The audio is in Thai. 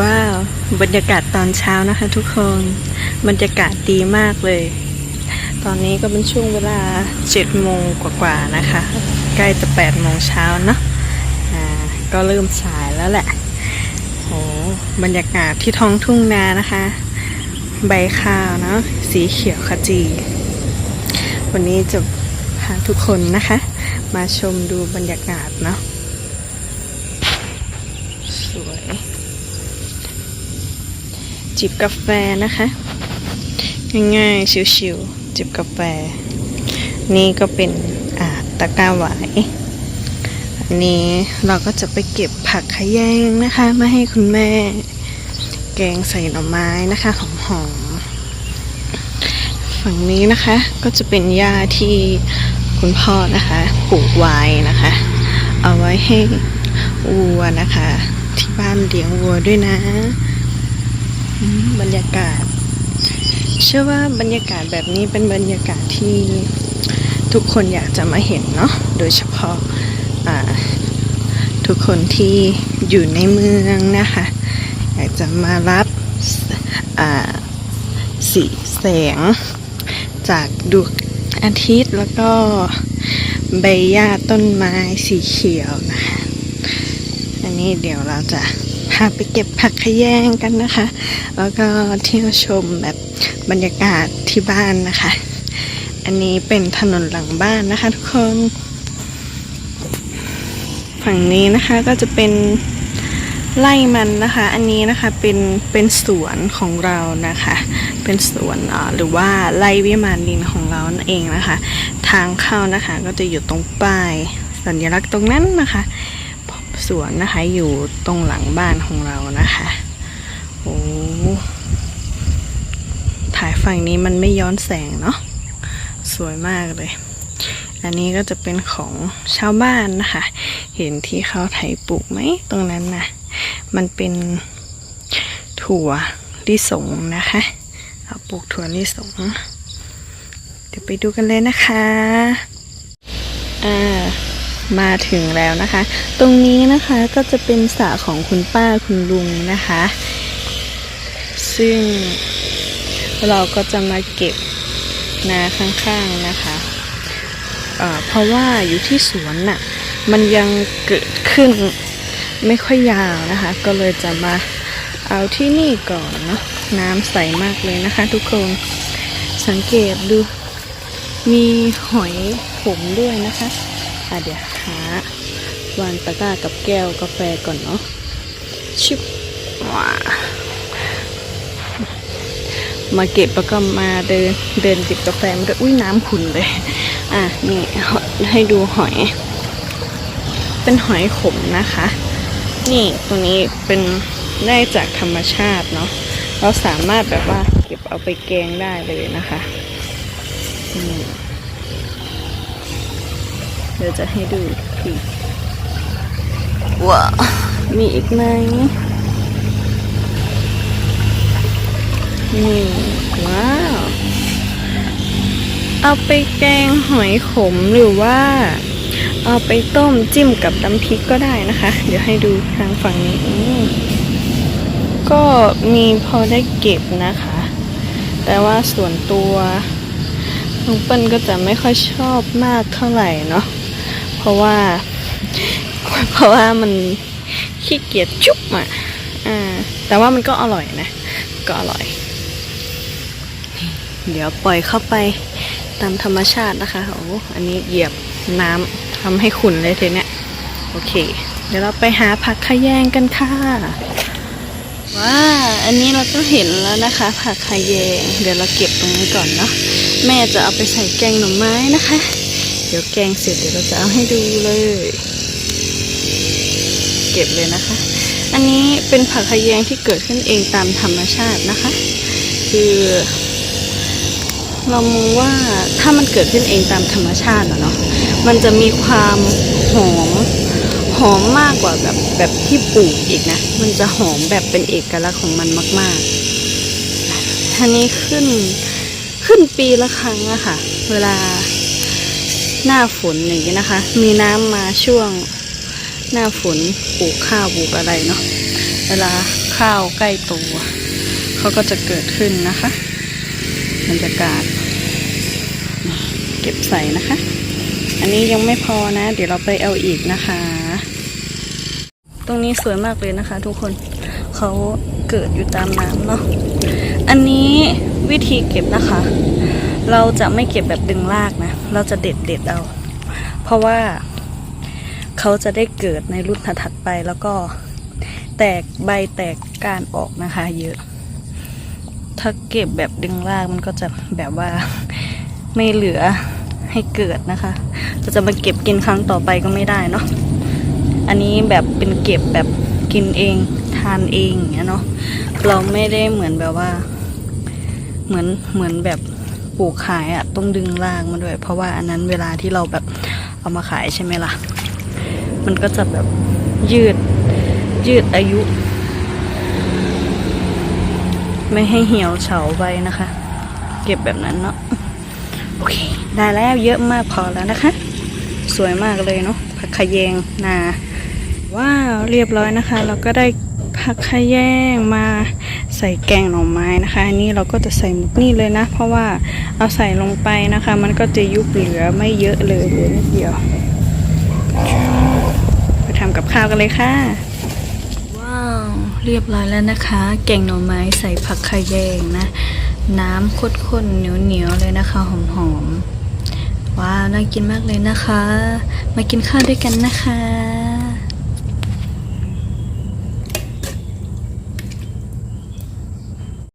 ว้าวบรรยากาศตอนเช้านะคะทุกคนบรรยากาศดีมากเลย ตอนนี้ก็เป็นช่วงเวลา7โมงกว่าๆนะคะ ใกล้จะ8โมงเช้าเนาะอ่าก็เริ่มสายแล้วแหละโอ้บรรยากาศที่ท้องทุ่งนานะคะ ใบข้าวเนาะสีเขียวขจี วันนี้จะพาทุกคนนะคะ มาชมดูบรรยากาศเนาะ จิบกาแฟนะคะ ง่ายๆ ชิวๆ จิบกาแฟ นี่ก็เป็นอ่าตะกร้าหวายอันนี้เราก็จะไปเก็บผักขะแยงนะคะ มาให้คุณแม่ แกงใส่หน่อไม้นะคะหอมๆฝั่งนี้นะคะก็จะเป็นหญ้าที่คุณพ่อนะคะปลูกไว้นะคะ เอาไว้ให้วัวนะคะ ที่บ้านเลี้ยงวัวด้วยนะ บรรยากาศ เชื่อว่าบรรยากาศแบบนี้เป็นบรรยากาศที่ทุกคนอยากจะมาเห็นเนาะโดยเฉพาะทุกคนที่อยู่ในเมืองนะคะ อยากจะมารับสีแสง จากดวงอาทิตย์แล้วก็ใบหญ้าต้นไม้สีเขียวนะคะอันนี้เดี๋ยวเราจะ พาไปเก็บผักขยงกันนะคะ แล้วก็เที่ยวชมแบบบรรยากาศที่บ้านนะคะ อันนี้เป็นถนนหลังบ้านนะคะ ทุกคน ฝั่งนี้นะคะก็จะเป็นไร่มันนะคะ อันนี้นะคะเป็นเป็นสวนของเรานะคะ เป็นสวนหรือว่าไร่วิมานดินของเรานั่นเองนะคะ ทางเข้านะคะก็จะอยู่ตรงป้ายสัญลักษณ์ตรงนั้นนะคะ สวนนะคะ อยู่ตรงหลังบ้านของเรานะคะโอ้ถ่ายฝั่งนี้มันไม่ย้อนแสงเนาะสวยมากเลย อันนี้ก็จะเป็นของชาวบ้านนะคะ เห็นที่เขาไถปลูกไหมตรงนั้นนะมันเป็นถั่วลิสงนะคะเขาปลูกถั่วลิสง เดี๋ยวไปดูกันเลยนะคะ อ่า มาถึงแล้วนะคะ ตรงนี้นะคะก็จะเป็นสระของคุณป้าคุณลุงนะคะ ซึ่งเราก็จะมาเก็บนาข้างๆนะคะเเพราะว่าอยู่ที่สวนน่ะมันยังเกิดขึ้นไม่ค่อยยาวนะคะ ก็เลยจะมาเอาที่นี่ก่อนเนาะน้ำใสมากเลยนะคะ ทุกคนสังเกตดูมีหอยขมด้วยนะคะ เดี๋ยวหาวางตะกร้ากับแก้วกาแฟก่อนเนาะ ชิบว้ามาเก็บแล้วก็มาเดินเดินจิบกาแฟมันก็อุ้ยน้ำขุ่นเลย อะนี่ให้ดูหอย เป็นหอยขมนะคะ นี่ตัวนี้เป็นได้จากธรรมชาติเนาะเราสามารถแบบว่าเก็บเอาไปแกงได้เลยนะคะ อืม เดี๋ยวจะให้ดูอีกว้าวมีอีกไหมนี่ว้าว เอาไปแกงหอยขมหรือว่า เอาไปต้มจิ้มกับน้ำพริกก็ได้นะคะ เดี๋ยวให้ดูทางฝั่งนี้อืมก็มีพอได้เก็บนะคะ แต่ว่าส่วนตัวน้องเปิ้ลก็จะไม่ค่อยชอบมากเท่าไหร่เนาะ เพราะว่า เพราะว่ามันขี้เกียจจุ๊บอะอ่า แต่ว่ามันก็อร่อยนะ ก็อร่อย เดี๋ยวปล่อยเข้าไปตามธรรมชาตินะคะโอ้อันนี้เหยียบน้ำทำให้ขุ่นเลยทีเนี้ยโอเค เดี๋ยวเราไปหาผักขยงกันค่ะว้าอันนี้เราก็เห็นแล้วนะคะ ผักขยง เดี๋ยวเราเก็บตรงนี้ก่อนเนาะแม่จะเอาไปใส่แกงหน่อไม้นะคะ ดี๋ยวแกงเสร็จเดี๋ยวเราจะเอาให้ดูเลย เก็บเลยนะคะ อันนี้เป็นผักขะแยงที่เกิดขึ้นเองตามธรรมชาตินะคะ คือเรามองว่าถ้ามันเกิดขึ้นเองตามธรรมชาติเนาะมันจะมีความหอมหอมมากกว่าแบบแบบที่ปลูกอีกนะ มันจะหอมแบบเป็นเอกลักษณ์ของมันมากๆท่านี้ขึ้นขึ้นปีละครั้งอะค่ะ เวลา หน้าฝนอย่างนี้นะคะ มีน้ำมาช่วงหน้าฝนปลูกข้าวปลูกอะไรเนาะเวลาข้าวใกล้ตัวเขาก็จะเกิดขึ้นนะคะบรรยากาศ เก็บใส่นะคะ อันนี้ยังไม่พอนะ เดี๋ยวเราไปเอาอีกนะคะ ตรงนี้สวยมากเลยนะคะ ทุกคนเขาเกิดอยู่ตามน้ำเนาะอันนี้วิธีเก็บนะคะ เราจะไม่เก็บแบบดึงรากนะ เราจะเด็ดเด็ดเอา เพราะว่าเขาจะได้เกิดในรุ่นถัดไปแล้วก็แตกใบแตกการออกนะคะเยอะ ถ้าเก็บแบบดึงรากมันก็จะแบบว่าไม่เหลือให้เกิดนะคะเราจะมาเก็บกินครั้งต่อไปก็ไม่ได้เนาะ อันนี้แบบเป็นเก็บแบบกินเองทานเองอย่างเงี้ยเนาะ เราไม่ได้เหมือนแบบว่า เหมือนเหมือนแบบ ปลูกขายอะ่ะต้องดึงรากมาด้วย เพราะว่าอันนั้นเวลาที่เราแบบเอามาขายใช่ไหมล่ะ มันก็จะแบบยืดยืดอายุ ไม่ให้เหี่ยวเฉาไปนะคะ เก็บแบบนั้นเนาะโอเค ได้แล้วเยอะมากพอแล้วนะคะ สวยมากเลยเนาะผักขยงนาว้าวเรียบร้อยนะคะ เราก็ได้ ผักขะแยงมาใส่แกงหน่อไม้นะคะ อันนี้เราก็จะใส่หมดนี่เลยนะ เพราะว่าเอาใส่ลงไปนะคะ มันก็จะยุบเหลือไม่เยอะเลยเหลือนิดเดียวไปทำกับข้าวกันเลยค่ะ ว้าว เรียบร้อยแล้วนะคะ แกงหน่อไม้ใส่ผักขะแยงนะ น้ำข้นๆเหนียวๆเลยนะคะหอมๆว้าว น่ากินมากเลยนะคะ มากินข้าวด้วยกันนะคะ